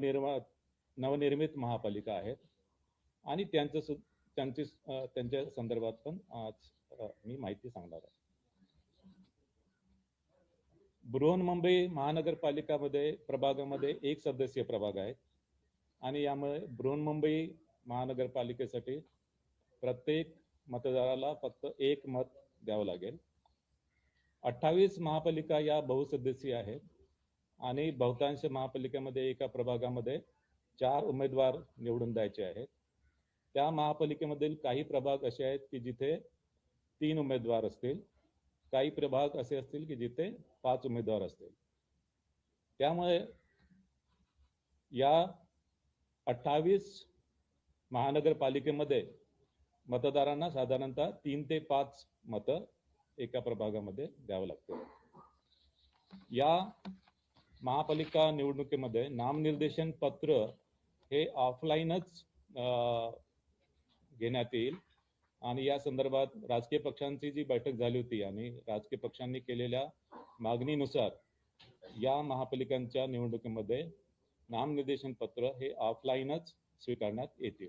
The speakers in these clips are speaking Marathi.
निर्मा नवनिर्मित महापालिका आहेत. आणि त्यांचं सु त्यांची त्यांच्या संदर्भात पण आज मी माहिती सांगणार आहे. बृहन्मुंबई महानगरपालिकामध्ये प्रभागामध्ये एक सदस्य प्रभाग आहेत आणि यामुळे बृहन्मुंबई महानगरपालिकेसाठी प्रत्येक मतदाराला फक्त एक मत द्यावं लागेल. अठ्ठावीस महापालिका या बहुसदस्यीय आहेत. आणि बहुतांश महापालिकेमध्ये एका प्रभागामध्ये चार उमेदवार निवडून द्यायचे आहेत. त्या महापालिकेमधील काही प्रभाग असे आहेत की जिथे तीन उमेदवार असतील काही प्रभाग असे असतील की जिथे पाच उमेदवार असतील. त्यामुळे या अठ्ठावीस महानगरपालिकेमध्ये मतदारांना साधारणतः तीन ते पाच मतं एका प्रभागामध्ये द्यावं लागतं या महापालिका निवडणुकीमध्ये नामनिर्देशन पत्र हे ऑफलाईनच अं, घेण्यात येईल. आणि या संदर्भात राजकीय पक्षांची जी बैठक झाली होती आणि राजकीय पक्षांनी केलेल्या मागणीनुसार या महापालिकांच्या निवडणुकीमध्ये नामनिर्देशन पत्र हे ऑफलाईनच स्वीकारण्यात येतील.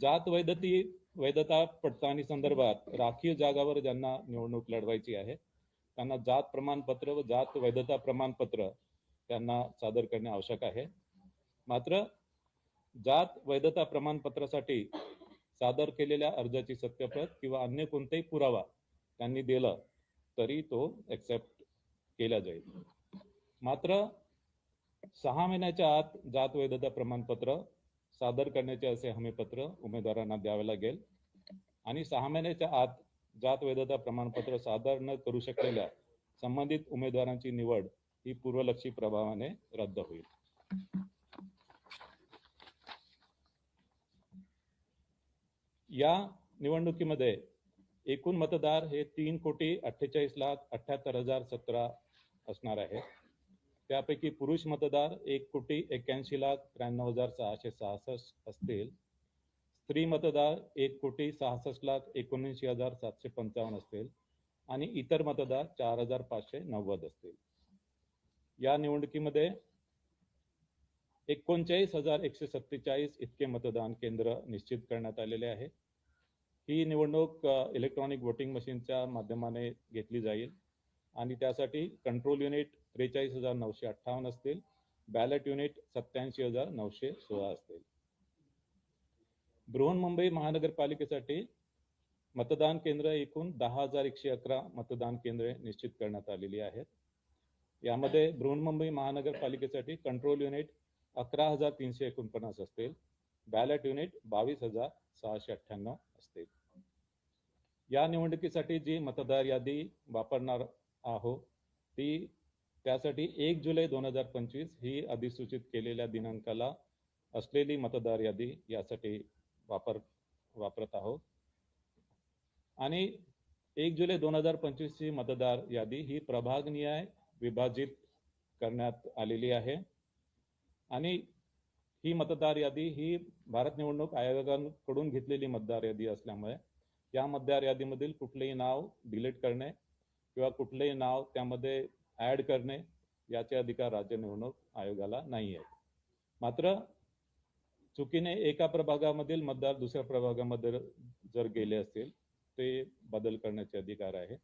जात वैधती वैधता पडताळणी संदर्भात राखीव जागावर ज्यांना निवडणूक लढवायची आहे त्यांना जात प्रमाणपत्र व जात वैधता प्रमाणपत्र त्यांना सादर करणे आवश्यक आहे. मात्र जात वैधता प्रमाणपत्रासाठी सादर केलेल्या अर्जाची सत्यप्रत किंवा अन्य कोणताही पुरावा त्यांनी दिला तरी तो एक्सेप्ट केला जाईल. मात्र सहा महिन्याच्या आत जात वैधता प्रमाणपत्र सादर करण्याचे असे हमीपत्र उमेदवारांना द्यावे लागेल आणि सहा महिन्याच्या आत जात वैधता प्रमाणपत्र सादर न करू शकलेल्या संबंधित उमेदवारांची निवड ही पूर्वलक्षी प्रभावाने रद्द होईल. या निवडणुकीमध्ये एकूण मतदार हे तीन कोटी अठ्ठेचाळीस लाख अठ्याहत्तर हजार सतरा असणार आहे. त्यापैकी पुरुष मतदार एक कोटी एक्क्याऐंशी लाख त्र्याण्णव हजार सहाशे सहासष्ट असतील. स्त्री मतदार एक कोटी सहासष्ट लाख एकोणऐंशी हजार सातशे पंचावन्न असतील आणि इतर मतदार चार हजार पाचशे नव्वद असतील. या निवडणुकीमध्ये एकोणचाळीस हजार एकशे सत्तेचाळीस इतके मतदान केंद्र निश्चित करण्यात आलेले आहे. ही निवडणूक इलेक्ट्रॉनिक वोटिंग मशीनच्या माध्यमाने घेतली जाईल आणि त्यासाठी कंट्रोल युनिट त्रेचाळीस हजार नऊशे अठ्ठावन्न असतील बॅलेट युनिट सत्याऐंशी हजार नऊशे सोळा असतील. बृहन्मुंबई महानगरपालिकेसाठी मतदान केंद्र एकूण दहा हजार एकशे अकरा मतदान केंद्रे निश्चित करण्यात आलेली आहेत. यामध्ये बृहन्मुंबई महानगरपालिकेसाठी कंट्रोल युनिट अकरा हजार तीनशे एकोणपन्नास असतील. बॅलेट युनिट बावीस हजार सहाशे अठ्ठ्याण्णव असतील. या निवडणुकीसाठी जी मतदार यादी वापरणार आहोत ती त्यासाठी एक जुलै दोन हजार पंचवीस ही अधिसूचित केलेल्या दिनांकाला असलेली मतदार यादी यासाठी वापर वापरत आहोत. आणि एक जुलै दोन हजार पंचवीसची मतदार यादी ही प्रभागनिहाय विभाजित करण्यात आलेली आहे. आणि ही मतदार यादी ही भारत निवडणूक आयोगाकडून घेतलेली मतदार यादी असल्यामुळे या मतदार यादीमधील कुठलेही नाव डिलीट करणे किंवा कुठलेही नाव त्यामध्ये ऍड करणे याचे अधिकार राज्य निवडणूक आयोगाला नाही आहेत मात्र चुकीने एका प्रभागामधील मतदार दुसऱ्या प्रभागामध्ये जर गेले असतील ते बदल करण्याचे अधिकार आहे.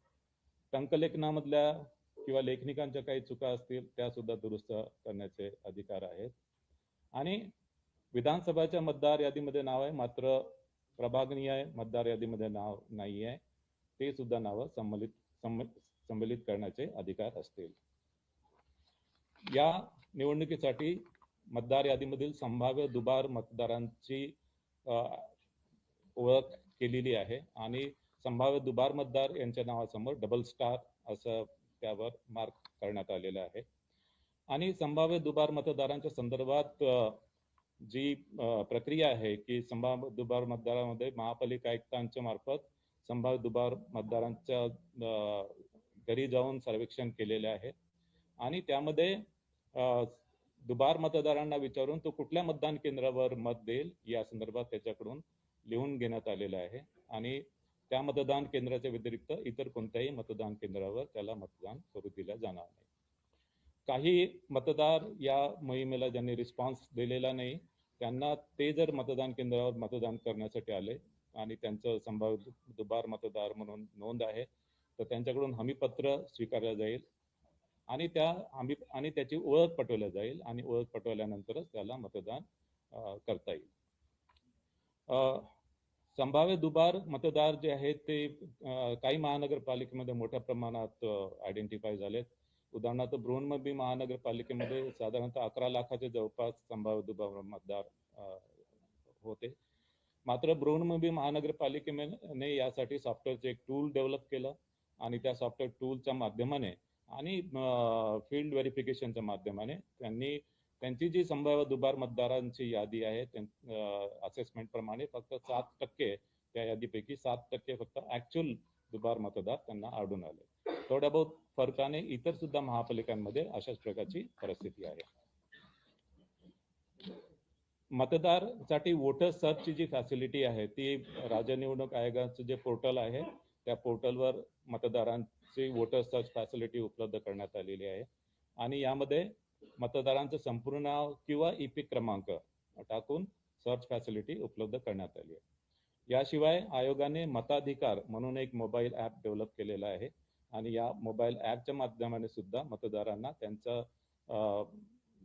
टंकलेखनामधल्या किंवा लेखनिकांच्या काही चुका असतील त्या सुद्धा दुरुस्त करण्याचे अधिकार आहेत. आणि विधानसभाच्या मतदार यादीमध्ये नाव आहे मात्र प्रभागनीय मतदार यादीमध्ये नाव नाही आहे ते सुद्धा नावं संमलित संमलित करण्याचे अधिकार असतील. या निवडणुकीसाठी मतदार यादीमधील संभाव्य दुबार मतदारांची ओळख केलेली आहे. आणि संभाव्य दुबार मतदार यांच्या नावासमोर डबल स्टार असं त्यावर मार्क करण्यात आलेलं आहे. आणि संभाव्य दुबार मतदारांच्या संदर्भात जी प्रक्रिया आहे की संभाव्य दुबार मतदारामध्ये महापालिका आयुक्तांच्या मार्फत संभाव्य दुबार मतदारांच्या घरी जाऊन सर्वेक्षण केलेले आहे. आणि त्यामध्ये दुबार मतदारांना विचारून तो कुठल्या मतदान केंद्रावर मत देईल या संदर्भात त्याच्याकडून लिहून घेण्यात आलेलं आहे. आणि त्या मतदान केंद्राच्या व्यतिरिक्त इतर कोणत्याही मतदान केंद्रावर त्याला मतदान करू दिलं जाणार नाही. काही मतदार या मोहिमेला ज्यांनी रिस्पॉन्स दिलेला नाही त्यांना ते जर मतदान केंद्रावर मतदान करण्यासाठी आले आणि त्यांचं संभाव्य दुबार मतदार म्हणून नोंद आहे तर त्यांच्याकडून हमीपत्र स्वीकारलं जाईल. आणि त्या आम्ही आणि त्याची ओळख पटवल्या जाईल आणि ओळख पटवल्यानंतरच त्याला मतदान करता येईल. संभाव्य दुबार मतदार जे आहेत ते काही महानगरपालिकेमध्ये मोठ्या प्रमाणात आयडेंटिफाय झालेत. उदाहरणार्थ ब्रोनमबी महानगरपालिकेमध्ये साधारणतः अकरा लाखाच्या जवळपास संभाव्य दुबार मतदार होते. मात्र ब्रोनमबी महानगरपालिकेने यासाठी सॉफ्टवेअरचे एक टूल डेव्हलप केलं आणि त्या सॉफ्टवेअर टूलच्या माध्यमाने आणि फील्ड व्हेरिफिकेशनच्या माध्यमाने त्यांनी त्यांची जी संभाव्य दुबार मतदारांची यादी आहे असेसमेंट प्रमाणे फक्त सात टक्के त्या यादीपैकी सात टक्के फक्त ऍक्च्युअल दुबार मतदार त्यांना आढळून आले. थोड्या बहुत फरकाने इतर सुद्धा महापालिकांमध्ये अशाच प्रकारची परिस्थिती आहे. मतदारसाठी वोटर सर्चची जी फॅसिलिटी आहे ती राज्य निवडणूक आयोगाचं जे पोर्टल आहे त्या पोर्टलवर मतदारांची वोटर सर्च फॅसिलिटी उपलब्ध करण्यात आलेली आहे. आणि यामध्ये मतदारांचं संपूर्ण नाव किंवा ईपी क्रमांक टाकून सर्च फॅसिलिटी उपलब्ध करण्यात आली आहे. याशिवाय आयोगाने मताधिकार म्हणून एक मोबाईल ॲप डेव्हलप केलेला आहे. आणि या मोबाईल ॲपच्या माध्यमाने सुद्धा मतदारांना त्यांचं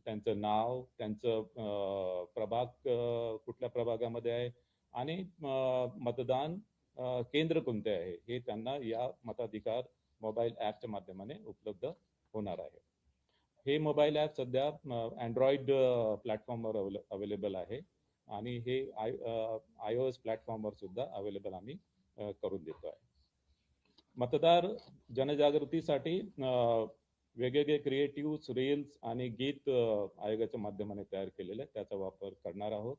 त्यांचं नाव त्यांचं अं, प्रभाग कुठल्या प्रभागामध्ये आहे. आणि मतदान केंद्र कोणते आहे? हे त्यांना या मताधिकार मोबाईल ॲपच्या माध्यमाने उपलब्ध होणार आहे. हे मोबाईल ॲप सध्या अँड्रॉइड प्लॅटफॉर्मवर अवेलेबल आहे आणि हे आय आय ओ एस प्लॅटफॉर्मवर सुद्धा अवेलेबल आम्ही करून देतो आहे. मतदार जनजागृतीसाठी वेगवेगळे क्रिएटिव्ह रील्स आणि गीत आयोगाच्या माध्यमाने तयार केलेले त्याचा वापर करणार आहोत.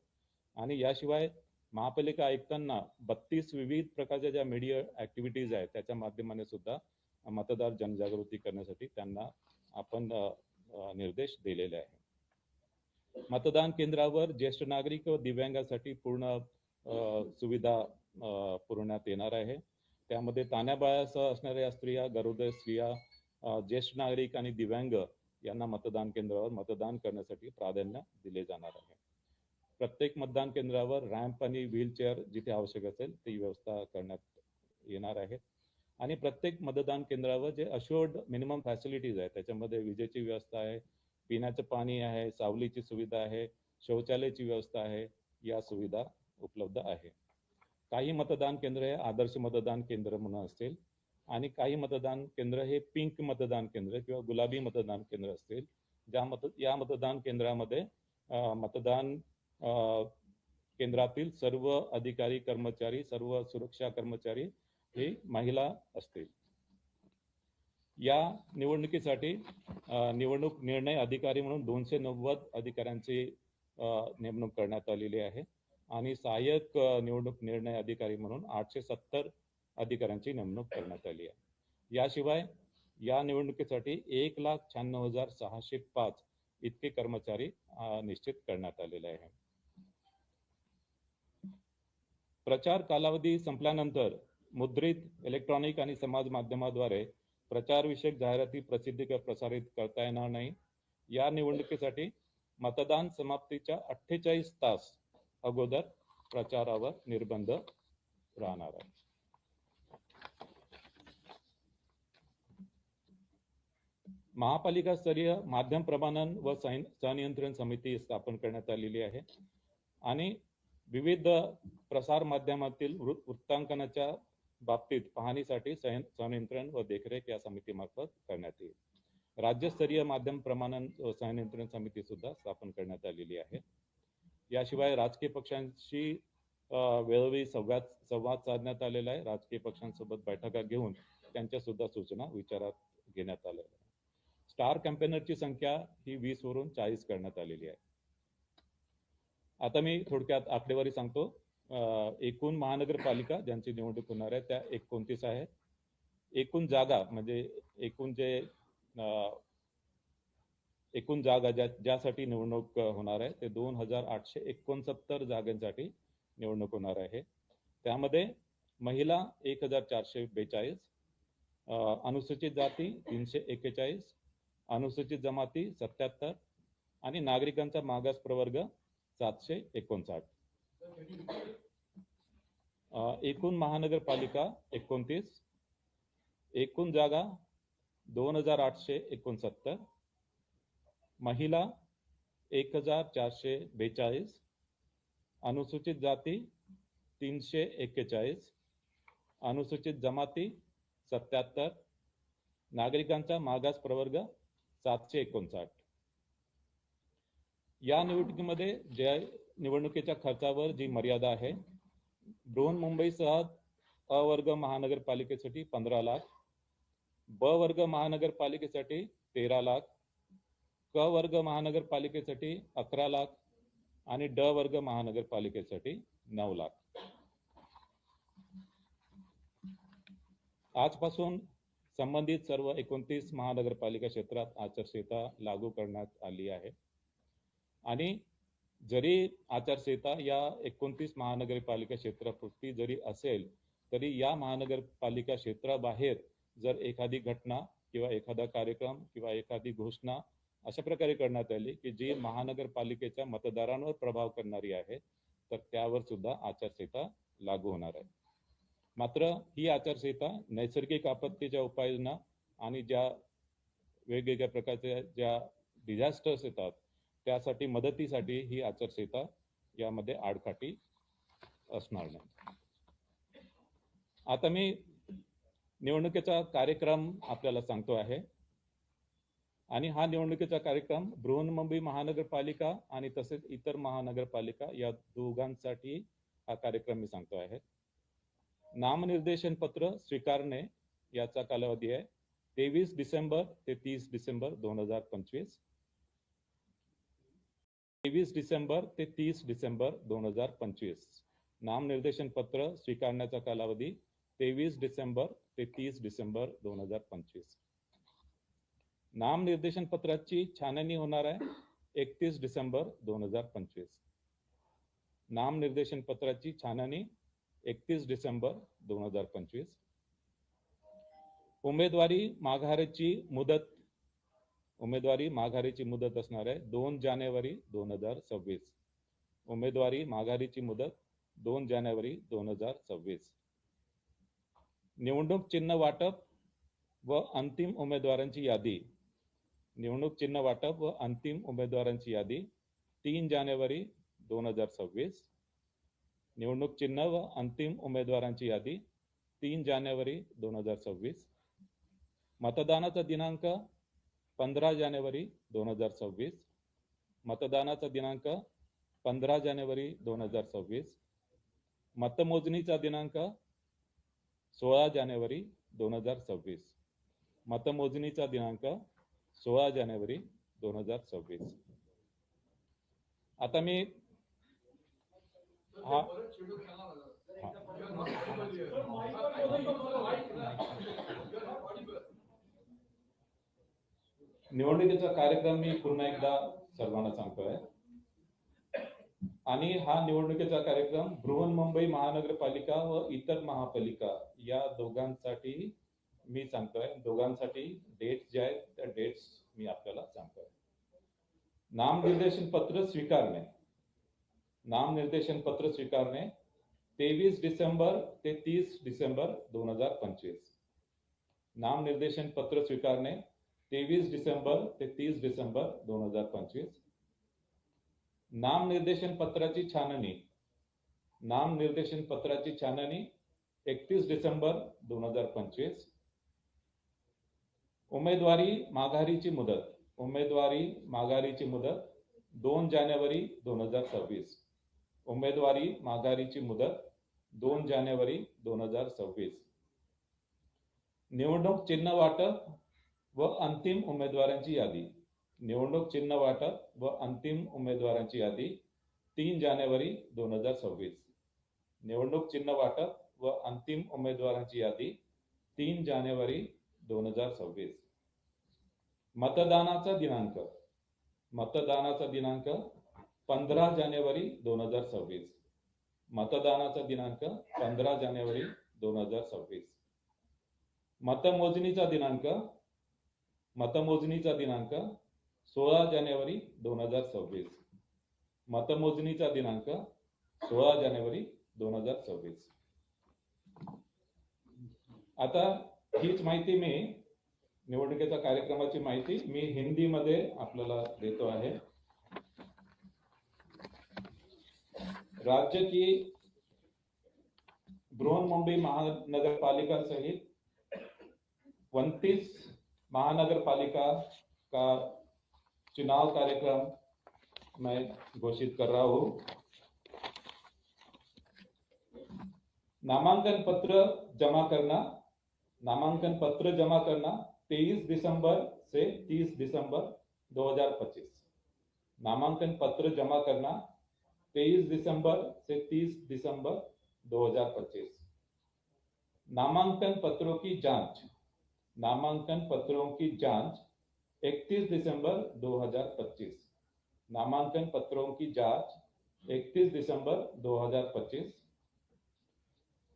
आणि याशिवाय महापालिका आयुक्तांना बत्तीस विविध प्रकारच्या ज्या मीडिया ऍक्टिव्हिटीज आहेत त्याच्या माध्यमाने सुद्धा मतदार जनजागृती करण्यासाठी त्यांना आपण निर्देश दिलेले आहे मतदान केंद्रावर ज्येष्ठ नागरिक व दिव्यांगासाठी पूर्ण सुविधा पुरवण्यात येणार आहे. त्यामध्ये ताण्याबाळासह असणाऱ्या स्त्रिया गरोदर स्त्रिया ज्येष्ठ नागरिक आणि दिव्यांग यांना मतदान केंद्रावर मतदान करण्यासाठी प्राधान्य दिले जाणार आहे. प्रत्येक मतदान केंद्रावर रॅम्प आणि व्हीलचेअर जिथे आवश्यक असेल ती व्यवस्था करण्यात येणार आहे. आणि प्रत्येक मतदान केंद्रावर जे अशोर्ड मिनिमम फॅसिलिटीज आहे त्याच्यामध्ये विजेची व्यवस्था आहे पिण्याचं पाणी आहे सावलीची सुविधा आहे शौचालयाची व्यवस्था आहे या सुविधा उपलब्ध आहे. काही मतदान केंद्र हे आदर्श मतदान केंद्र म्हणून असतील आणि काही मतदान केंद्र हे पिंक मतदान केंद्र किंवा गुलाबी मतदान केंद्र असतील. ज्या मत या मतदान केंद्रामध्ये मतदान केंद्रातील सर्व अधिकारी कर्मचारी सर्व सुरक्षा कर्मचारी हे महिला असतील. या निवडणुकीसाठी निवडणूक निर्णय अधिकारी म्हणून दोनशे नव्वद अधिकाऱ्यांची नेमणूक करण्यात आलेली आहे आणि सहाय्यक निवडणूक निर्णय अधिकारी म्हणून आठशे सत्तर अधिकाऱ्यांची नेमणूक करण्यात आली आहे. याशिवाय या निवडणुकीसाठी एक लाख शहाण्णव हजार सहाशे पाच इतके कर्मचारी निश्चित करण्यात आलेले आहे प्रचार कालावधी संपल्यानंतर मुद्रित इलेक्ट्रॉनिक आणि समाज माध्यमाद्वारे प्रचारविषयक जाहिराती प्रसिद्धी किंवा प्रसारित करता येणार नाही. या निवडणुकीसाठी मतदान समाप्तीच्या अठ्ठेचाळीस तास अगोदर प्रचारावर निर्बंध राहणार आहे महापालिका स्तरीय माध्यम प्रमाणन व सैन- संनियंत्रण समिती स्थापन करण्यात आलेली आहे. आणि विविध प्रसार माध्यमातील वृत्तांकनाच्या बाबतीत पाहणीसाठी संनियंत्रण व देखरेख या समितीमार्फत करण्यात येईल. राज्यस्तरीय माध्यम प्रमाणन संनियंत्रण समिती सुद्धा स्थापन करण्यात आलेली आहे. याशिवाय राजकीय पक्षांशी वेळोवेळी संवाद संवाद साधण्यात आलेला आहे. राजकीय पक्षांसोबत बैठका घेऊन त्यांच्या सुद्धा सूचना विचारात घेण्यात आलेल्या आहे स्टार कॅम्पेनरची संख्या ही वीस वरून चाळीस करण्यात आलेली आहे. आता मी थोडक्यात आकडेवारी सांगतो. एकूण महानगरपालिका ज्यांची निवडणूक होणार आहे त्या एकोणतीस आहे. एकूण जागा म्हणजे एकूण जे एकूण जागा ज्या ज्यासाठी निवडणूक होणार आहे ते दोन हजार आठशे एकोणसत्तर जागांसाठी निवडणूक होणार आहे. त्यामध्ये महिला एक हजार चारशे बेचाळीस अनुसूचित जाती तीनशे एक्केचाळीस अनुसूचित जमाती सत्याहत्तर आणि नागरिकांचा मागास प्रवर्ग सातशे एकोणसाठ. एकूण महानगरपालिका एकोणतीस एकूण जागा दोन हजार आठशे एकोणसत्तर महिला एक हजार चारशे बेचाळीस अनुसूचित जाती तीनशे एक्केचाळीस अनुसूचित जमाती सत्याहत्तर नागरिकांचा मागास प्रवर्ग सातशे एकोणसाठ. या निवडणुकीमध्ये ज्या निवडणुकीच्या खर्चावर जी मर्यादा आहे बृहन्मुंबईसह अ वर्ग महानगरपालिकेसाठी पंधरा लाख ब वर्ग महानगरपालिकेसाठी तेरा लाख क वर्ग महानगरपालिकेसाठी अकरा लाख आणि ड वर्ग महानगरपालिकेसाठी नऊ लाख. आजपासून संबंधित सर्व एकोणतीस महानगरपालिका क्षेत्रात आचारसंहिता लागू करण्यात आली आहे. आणि जरी आचारसंहिता या एकोणतीस महानगरपालिका क्षेत्रापुरती जरी असेल तरी या महानगरपालिका क्षेत्राबाहेर जर एखादी घटना किंवा एखादा कार्यक्रम किंवा एखादी घोषणा अशा प्रकारे करण्यात आली की जी महानगरपालिकेच्या मतदारांवर प्रभाव करणारी आहे तर त्यावर सुद्धा आचारसंहिता लागू होणार आहे. मात्र ही आचारसंहिता नैसर्गिक आपत्तीच्या उपाययोजना आणि ज्या वेगवेगळ्या प्रकारच्या ज्या डिझास्टर्स येतात त्यासाठी मदतीसाठी ही आचारसंहिता यामध्ये आडकाठी असणार नाही. आता मी निवडणुकीचा कार्यक्रम आपल्याला सांगतो आहे. आणि हा निवडणुकीचा कार्यक्रम बृहन्मुंबई महानगरपालिका आणि तसेच इतर महानगरपालिका या दोघांसाठी हा कार्यक्रम मी सांगतो आहे. नामनिर्देशन पत्र स्वीकारणे याचा कालावधी आहे. तेवीस डिसेंबर ते तीस डिसेंबर दोन हजार पंचवीस. तेवीस डिसेंबर ते तीस डिसेंबर दोन हजार पंचवीस. नामनिर्देशन पत्र स्वीकारण्याचा कालावधी तेवीस डिसेंबर ते तीस डिसेंबर दोन हजार पंचवीस. नामनिर्देशन पत्राची छाननी होणार आहे एकतीस डिसेंबर दोन हजार पंचवीस. नामनिर्देशन पत्राची छाननी एकतीस डिसेंबर दोन हजार पंचवीस. उमेदवारी माघारीची मुदत उमेदवारी माघारीची मुदत असणार आहे. दोन जानेवारी दोन हजार सव्वीस. उमेदवारी माघारीची मुदत दोन जानेवारी दोन हजार सव्वीस. निवडणूक चिन्ह वाटप व अंतिम उमेदवारांची यादी. निवडणूक चिन्ह वाटप व अंतिम उमेदवारांची यादी तीन जानेवारी दोन हजार सव्वीस. निवडणूक चिन्ह व अंतिम उमेदवारांची यादी तीन जानेवारी दोन हजार सव्वीस. मतदानाचा दिनांक पंधरा जानेवारी दोन हजार सव्वीस. मतदानाचा दिनांक पंधरा जानेवारी दोन हजार सव्वीस. मतमोजणीचा दिनांक सोळा जानेवारी दोन हजार सव्वीस. मतमोजणीचा दिनांक सोळा जानेवारी दोन हजार सव्वीस. आता मी हा निवडणुकीचा कार्यक्रम मी पुन्हा एकदा सर्वांना सांगतोय. आणि हा निवडणुकीचा कार्यक्रम बृहन्मुंबई महानगरपालिका व इतर महापालिका या दोघांसाठी मी सांगतोय. दोघांसाठी डेट्स जे आहेत त्या डेट्स मी आपल्याला सांगतोय. नामनिर्देशन पत्र स्वीकारणे. नामनिर्देशन पत्र स्वीकारणे तेवीस डिसेंबर ते तीस डिसेंबर दोन हजार पंचवीस. नामनिर्देशन पत्र स्वीकारणे तेवीस डिसेंबर ते तीस डिसेंबर दोन हजार पंचवीस. नामनिर्देशन पत्राची छाननी. नामनिर्देशन पत्राची छाननी एकतीस डिसेंबर दोन हजार पंचवीस. उमेदवारी माघारीची मुदत. उमेदवारी माघारीची मुदत दोन जानेवारी दोन हजार सव्वीस. उमेदवारी माघारीची मुदत दोन जानेवारी दोन हजार सव्वीस. निवडणूक चिन्ह वाटप व अंतिम उमेदवारांची यादी. निवडणूक चिन्ह वाटप व अंतिम उमेदवारांची यादी तीन जानेवारी दोन हजार सव्वीस. निवडणूक चिन्ह वाटप व अंतिम उमेदवारांची यादी तीन जानेवारी दोन हजार सव्वीस. मतदानाचा दिनांक. मतदानाचा दिनांक पंधरा जानेवारी दोन हजार सव्वीस. मतदानाचा दिनांक पंधरा जानेवारी दोन हजार सव्वीस. मतमोजणीचा दिनांक मतमोजणीचा दिनांक सोळा जानेवारी दोन हजार सव्वीस. मतमोजणीचा दिनांक सोळा जानेवारी दोन हजार सव्वीस. आता हीच माहिती मी निवडणुकीच्या कार्यक्रमाची माहिती मी हिंदीमध्ये आपल्याला देतो आहे. राज्य की बृहन्मुंबई महानगरपालिका सहित उनतीस महानगर पालिका का चुनाव कार्यक्रम मैं घोषित कर रहा हूँ। नामांकन पत्र जमा करना, नामांकन पत्र जमा करना 23 दिसंबर से 30 दिसंबर 2025 नामांकन पत्र जमा करना 23 दिसंबर से 30 दिसंबर 2025 नामांकन पत्रों की जाँच। नामांकन पत्रों की जाँच 31 दिसंबर 2025 नामांकन पत्रों की जाँच 31 दिसंबर 2025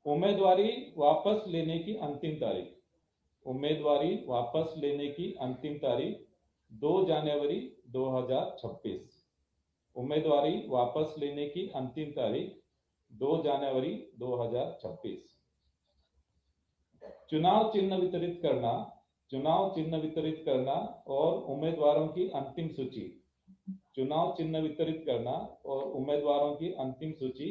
उम्मीदवारी वापस लेने की अंतिम तारीख। उम्मीदवारी वापस लेने की अंतिम तारीख 2 जनवरी 2026 उम्मीदवारी वापस लेने की अंतिम तारीख 2 जनवरी 2026 चुनाव चिन्ह वितरित करना, चुनाव चिन्ह वितरित करना और उम्मीदवारों की अंतिम सूची। चुनाव चिन्ह वितरित करना और उम्मीदवारों की अंतिम सूची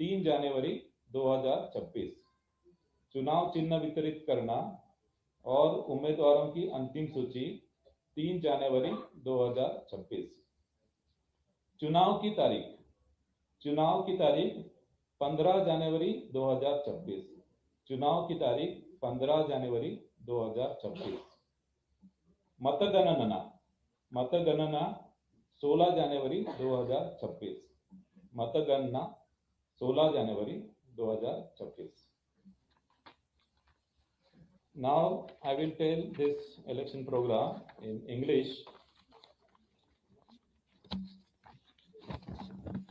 3 जनवरी 2026 चुनाव चिन्ह वितरित करना और उम्मीदवारों की अंतिम सूची 3 जनवरी 2026 चुनाव की तारीख। चुनाव की तारीख 15 जनवरी 2026 चुनाव की तारीख पंद्रह जानेवारी दो हज़ार छब्बीस मतगणना मतगणना सोलह जानेवारी दो हज़ार छब्बीस मतगणना सोलह जानेवारी दो हज़ार छब्बीस now I will tell this election programme in English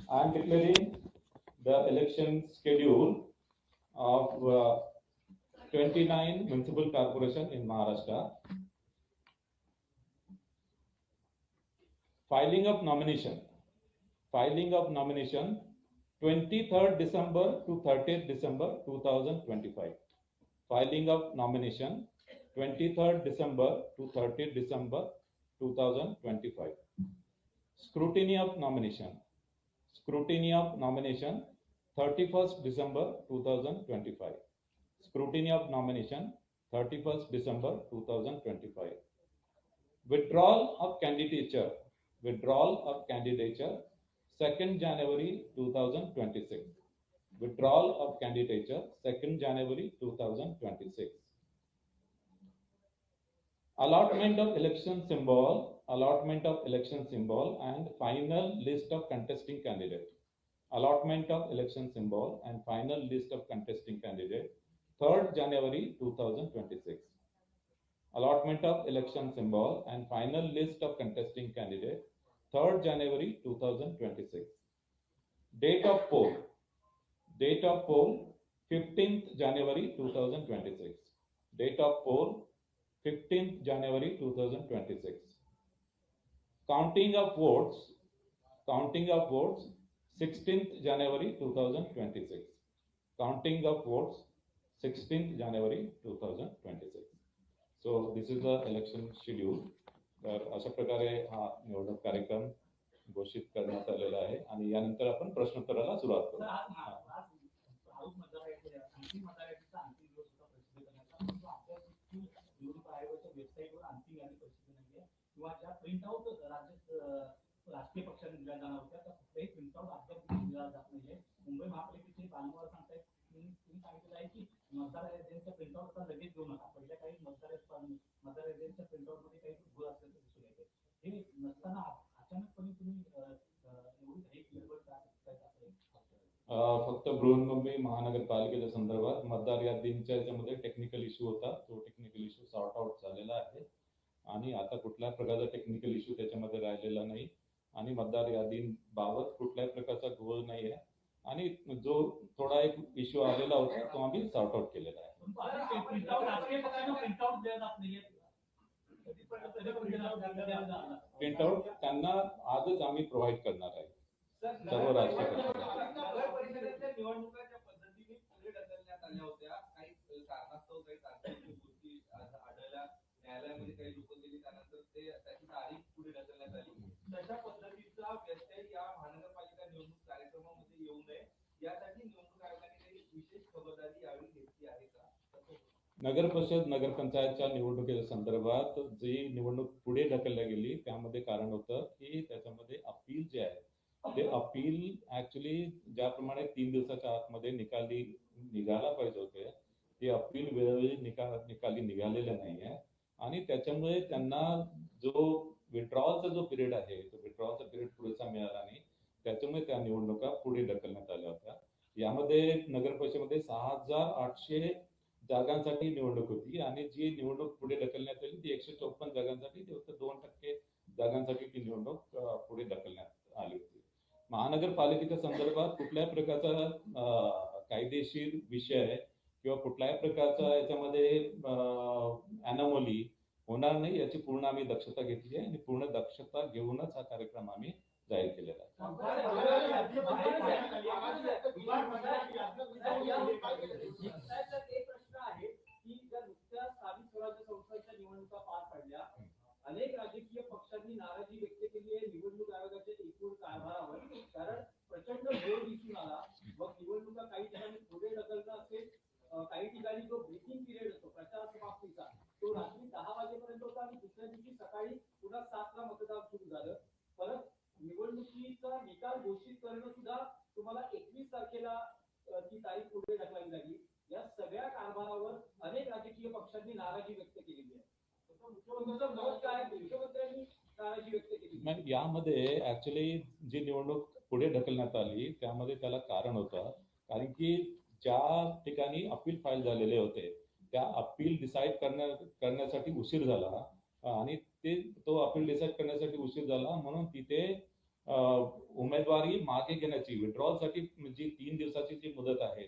I am declaring the election schedule of 29 municipal corporation in maharashtra filing of nomination filing of nomination 23rd December to 30th December 2025. Filing of nomination 23rd December to 30th December 2025. Scrutiny of nomination. Scrutiny of nomination 31st December 2025. Scrutiny of nomination 31st December 2025. Withdrawal of candidature. Withdrawal of candidature 2nd January 2026. Withdrawal of candidature 2nd January 2026. Allotment of election symbol, allotment of election symbol and final list of contesting candidate. Allotment of election symbol and final list of contesting candidate 3rd January 2026. Allotment of election symbol and final list of contesting candidate 3rd January 2026. Date of poll. Date of poll 15th January 2026. Date of poll 15th January 2026. Counting of votes. Counting of votes 16th January 2026. Counting of votes 16th January 2026. So this is the election schedule. तर अशा प्रकारे हा निवडणूक कार्यक्रम घोषित करण्यात आलेला आहे आणि यानंतर आपण प्रश्नोत्तराला सुरुवात करू. राष्ट्रीय मा- पक्षाने दिल्या जाणार होत्या त्या कुठल्याही प्रिंटआउट अद्याप दिला जात नाहीये. मुंबई महापालिकेचे पालकवर सांगतायत तुम्ही सांगितलं आहे की मतदार याद्यांच्या प्रिंट आउट लगेच घेऊ नका. पहिल्या काही मतदार मतदार याद्यांच्या प्रिंट आउटमध्ये काही भूल असल्याचं दिसून येते. हे नसताना अचानकपणे तुम्ही एवढी घाई गडबड फक्त? बृहन्मुंबई महानगरपालिकेच्या संदर्भात मतदार यादींच्या याच्यामध्ये टेक्निकल इश्यू होता. तो टेक्निकल इश्यू सॉर्ट आउट झालेला आहे. आणि आता कुठल्याही प्रकारचा टेक्निकल इश्यू त्याच्यामध्ये राहिलेला नाही. आणि मतदार यादींबाबत कुठल्याही प्रकारचा घोळ नाही आहे आणि जो थोडा एक इश्यू आलेला होता तो आम्ही सॉर्ट आउट केलेला आहे. नाहीये. प्रिंटआउट त्यांना आजच आम्ही प्रोव्हाइड करणार आहे. सर्व राजकीय न्यायालयामध्ये काही लोक गेली त्यानंतर ते त्याची तारीख पुढे ढकलण्यात आली. तशा पद्धतीचा व्यत्यय या महानगरपालिका निवडणूक कार्यक्रमामध्ये येऊ नये. यासाठी निवडणूक आयोगाने काही विशेष खबरदारी यावेळी घेतली आहे का? नगर परिषद नगरपंचायतच्या निवडणुकीच्या संदर्भात जी निवडणूक पुढे ढकलल्या गेली त्यामध्ये कारण होतं की त्याच्यामध्ये अपील जे आहे ते अपील ऍक्च्युली ज्याप्रमाणे तीन दिवसाच्या आतमध्ये निकाली निघायला पाहिजे होते ते अपील वेळोवेळी निकाल निकाली निघालेले नाही आहे आणि त्याच्यामुळे त्यांना जो विड्रॉलचा जो पिरियड आहे तो विड्रॉलचा पिरियड पुरेसा मिळाला नाही. त्याच्यामुळे त्या निवडणुका पुढे ढकलण्यात आल्या होत्या. यामध्ये नगर परिषदेमध्ये सहा हजार आठशे जागांसाठी निवडणूक होती आणि जी निवडणूक पुढे ढकलण्यात आली ती एकशे चौपन्न जागांसाठी फक्त दोन टक्के जागांसाठी ती निवडणूक पुढे ढकलण्यात आली होती. महानगरपालिकेच्या संदर्भात कुठल्याही प्रकारचा कायदेशीर विषय किंवा कुठल्याही प्रकारचा याच्यामध्ये अॅनोमली होणार नाही याची पूर्ण आम्ही दक्षता घेतली आहे आणि पूर्ण दक्षता घेऊनच हा कार्यक्रम आम्ही जाहीर केलेला आहे प्रश्न आहे की जर नुकत्याच स्थानिक स्वराज्य संस्थांच्या निवडणुका पार पडल्या अनेक राजकीय पक्षांनी नाराजी व्यक्त केली आहे निवडणूक आयोगाच्या एकूण कारभारावर कारण प्रचंड वेळ दिसून आला मग निवडणुका काही ठिकाणी पुढे ढकलणं असेल काही ठिकाणी जो ब्रेकिंग पिरियड असतो प्रचार समाप्तीचा तो रात्री दहा वाजेपर्यंत होता आणि दुसऱ्या दिवशी सकाळी पुन्हा सातला मतदान सुरू झालं परत निवडणुकीचा निकाल घोषित करणं सुद्धा तुम्हाला एकवीस तारखेला ती तारीख पुढे ढकलावी लागली. या सगळ्या कारभारावर अनेक राजकीय पक्षांनी नाराजी व्यक्त केलेली आहे. यामध्ये ऍक्च्युली जी निवडणूक पुढे ढकलण्यात आली त्यामध्ये त्याला कारण होतं. कारण की ज्या ठिकाणी अपील फाईल झालेले होते त्या अपील डिसाईड करण्या करण्यासाठी उशीर झाला. आणि ते तो अपील डिसाईड करण्यासाठी उशीर झाला. म्हणून तिथे उमेदवारी मागे घेण्याची विड्रॉलसाठी साठी जी तीन दिवसाची जी मुदत आहे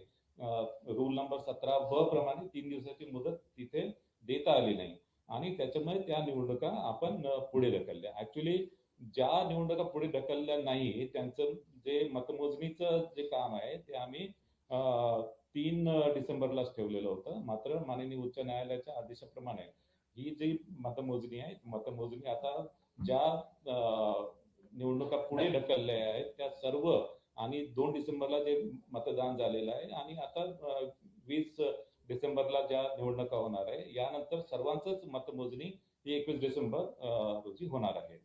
रूल नंबर सतरा ब प्रमाणे तीन दिवसाची मुदत तिथे देता आली नाही. आणि त्याच्यामुळे त्या निवडणुका आपण पुढे ढकलल्या. ऍक्च्युली ज्या निवडणुका पुढे ढकलल्या नाही त्यांचं जे मतमोजणीचं जे काम आहे ते आम्ही तीन डिसेंबरलाच ठेवलेलं होतं. मात्र माननीय उच्च न्यायालयाच्या आदेशाप्रमाणे ही जी मतमोजणी आहे मतमोजणी आता ज्या निवडणुका पुढे ढकलल्या आहेत. त्या सर्व आणि दोन डिसेंबरला जे मतदान झालेलं आहे आणि आता वीस डिसेंबरला ज्या निवडणुका होणार आहे यानंतर सर्वांचंच मतमोजणी ही एकवीस डिसेंबर रोजी होणार आहे.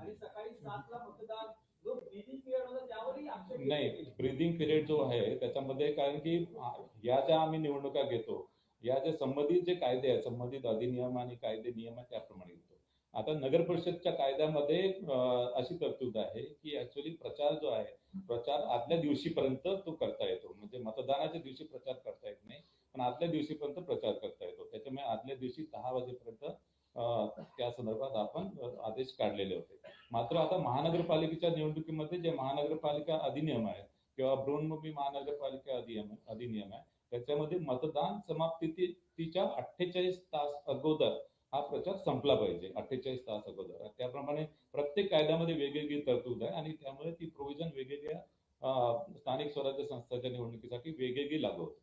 आणि सकाळी मतदान नाही. ब्रिदिंग पिरियड जो आहे त्याच्यामध्ये कारण की या ज्या आम्ही निवडणुका घेतो या जे संबंधित जे कायदे आहेत संबंधित अधिनियम आणि कायदे नियम आहेत त्याप्रमाणे घेतो. आता नगर परिषदच्या कायद्यामध्ये अशी तरतूद आहे की ऍक्च्युली प्रचार जो आहे प्रचार आदल्या दिवशीपर्यंत तो करता येतो. म्हणजे मतदानाच्या दिवशी प्रचार करता येत नाही पण आदल्या दिवशीपर्यंत प्रचार करता येतो. त्याच्यामुळे आदल्या दिवशी दहा वाजेपर्यंत त्या संदर्भात आपण आदेश काढलेले होते. मात्र आता महानगरपालिकेच्या निवडणुकीमध्ये जे महानगरपालिका अधिनियम आहे किंवा बृहन्मुंबई महानगरपालिका अधिनियम अधिनियम आहे त्याच्यामध्ये मतदान समाप्तीच्या अठ्ठेचाळीस तास अगोदर हा प्रचार संपला पाहिजे अठ्ठेचाळीस तास अगोदर. त्याप्रमाणे प्रत्येक कायद्यामध्ये वेगवेगळी तरतूद आहे आणि त्यामुळे ती प्रोव्हिजन वेगवेगळ्या स्थानिक स्वराज्य संस्थांच्या निवडणुकीसाठी वेगवेगळी लागू होते.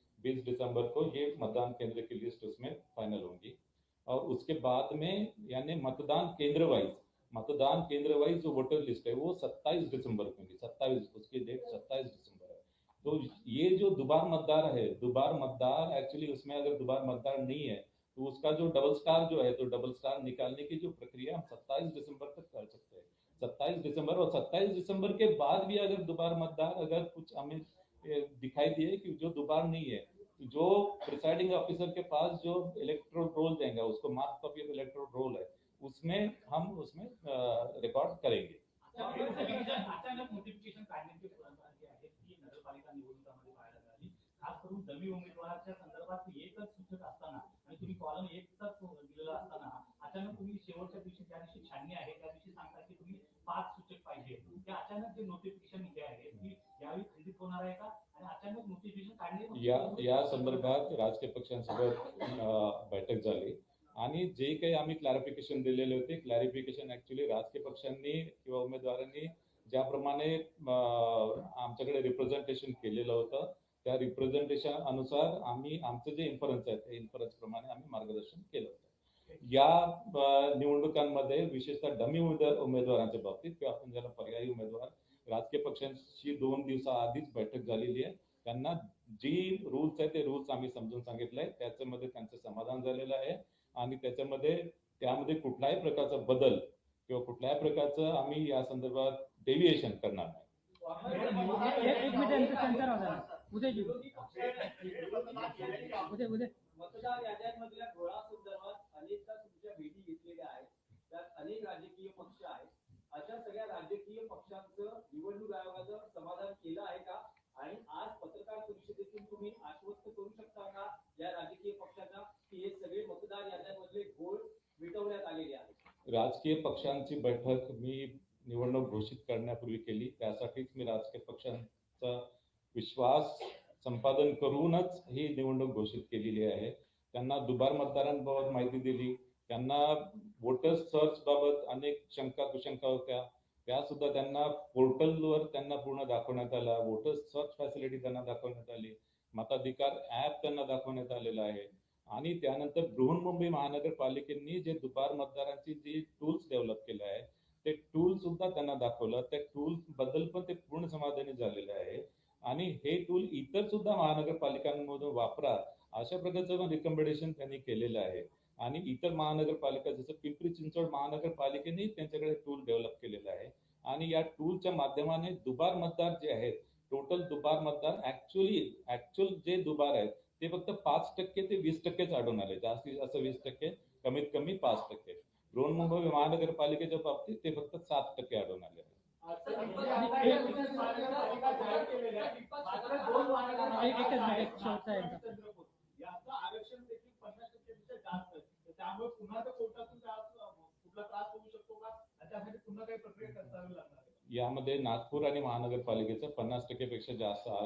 बीस दिसंबर को ये मतदान केंद्र की लिस्ट उसमें फाइनल होंगी। और उसके बाद में यानी मतदान केंद्र वाइज मतदान केंद्र वाइज जो वोटर लिस्ट है वो 27 दिसंबर को होंगी। 27 उसकी डेट 27 दिसंबर है। तो ये जो दुबार मतदार है, दुबार मतदार एक्चुअली उसमें अगर दुबार मतदार नहीं है तो उसका जो डबल स्टार जो है तो डबल स्टार निकालने की जो प्रक्रिया हम 27 दिसंबर तक कर सकते हैं। सत्ताईस दिसंबर और सत्ताईस दिसंबर के बाद भी अगर दोबारा मतदान अगर कुछ हमें दिखाई दिए कि जो दोबारा नहीं है जो प्रिसाइडिंग ऑफिसर के पास जो इलेक्ट्रोड रोल देंगे, उसको mark copy of electoral roll है, उसमें हम उसमें रिकॉर्ड करेंगे। ती खास करून उमेदवाराच्या संदर्भात एकच सूचक असताना आणि तुम्ही कॉलम एकच दिलेला असताना अचानक तुम्ही शेवटच्या दिवशी ज्या दिवशी छाननी आहे त्या दिवशी सांगता की तुम्ही पाच सूचक पाहिजे. ते अचानक जे नोटिफिकेशन जे आहे ती यावेळी खंडित होणार आहे का? आणि अचानक नोटिफिकेशन काढणे या या संदर्भात राजकीय पक्षांसोबत बैठक झाली. आणि जे काही आम्ही क्लॅरिफिकेशन दिलेले होते क्लॅरिफिकेशन ऍक्च्युली राजकीय पक्षांनी किंवा उमेदवारांनी ज्याप्रमाणे आमच्याकडे रिप्रेझेंटेशन केलेलं होतं त्या रिप्रेझेंटेशन अनुसार आम्ही आमचं जे इन्फरन्स आहे त्या इन्फरन्स प्रमाणे आम्ही मार्गदर्शन केलं होतं या निवडणुकांमध्ये विशेषतः डमी उमेदवारांच्या बाबतीत किंवा आपण ज्याला पर्यायी उमेदवार राजकीय पक्षांशी दोन दिवसाआधीच बैठक झालेली आहे त्यांना जी रूल्स आहे ते रूल्स आम्ही समजून सांगितले त्याच्यामध्ये त्यांचं समाधान झालेलं आहे आणि त्याच्यामध्ये त्यामध्ये कुठल्याही प्रकारचा बदल किंवा कुठल्याही प्रकारचं आम्ही या संदर्भात डेव्हिएशन करणार नाही उदय उदय मतदार याद्यांमधल्या घोळासंदर्भात अनेकदा तुमच्या भेटी घेतलेल्या आहेत. त्यात अनेक राजकीय पक्ष आहेत. अशा सगळ्या राजकीय पक्षांचं निवडणूक आयोगाचं समाधान केलं आहे का? आणि आज पत्रकार परिषदेतून तुम्ही आश्वस्त करू शकता का? या राजकीय पक्षांना की हे सगळे मतदार याद्यांमधले घोळ मिटवण्यात आलेले आहेत? राजकीय पक्षांची बैठक मी निवडणूक घोषित करण्यापूर्वी केली. त्यासाठीच मी राजकीय पक्षांचा विश्वास संपादन करूनच ही निवडणूक घोषित केलेली आहे. त्यांना दुबार मतदारांबाबत माहिती दिली. त्यांना वोटर्स सर्च बाबत अनेक शंका कुशंका होत्या. त्या सुद्धा त्यांना पोर्टलवर त्यांना पूर्ण दाखवण्यात आला. वोटर्स सर्च फॅसिलिटी त्यांना दाखवण्यात आली. मताधिकार ऍप त्यांना दाखवण्यात आलेला आहे. आणि त्यानंतर बृहन्मुंबई महानगरपालिकेने जे दुबार मतदारांची जी टूल्स डेव्हलप केले आहे ते टूल सुद्धा त्यांना दाखवलं. त्या टूल्सबद्दल पण ते पूर्ण समाधानी झालेले आहे आणि हे टूल इतर सुद्धा महानगरपालिकांमधून वापरा अशा प्रकारचं पण रिकमेंडेशन त्यांनी केलेलं आहे. आणि इतर महानगरपालिका जसं पिंपरी चिंचवड महानगरपालिकेने त्यांच्याकडे टूल डेव्हलप केलेलं आहे. आणि या टूलच्या माध्यमाने दुबार मतदार जे आहेत टोटल दुबार मतदार ऍक्च्युअली ऍक्च्युअल जे दुबार आहेत ते फक्त पाच टक्के ते वीस टक्केच आढळून आले. जास्तीत जास्त वीस टक्के कमीत कमी पाच टक्के. बृहन्मुंबई महानगरपालिकेच्या बाबतीत ते फक्त सात टक्के आढळून आले याचं आरक्षण देखील पन्नास टक्के जास्त आहे त्यामुळे पुन्हा त्या कोर्टातून कुठला त्रास होऊ शकतो का आणि त्यासाठी पुन्हा काही प्रक्रिया करावी लागणार यामध्ये नागपूर आणि महानगरपालिकेचं पन्नास टक्केपेक्षा जास्त आरक्षण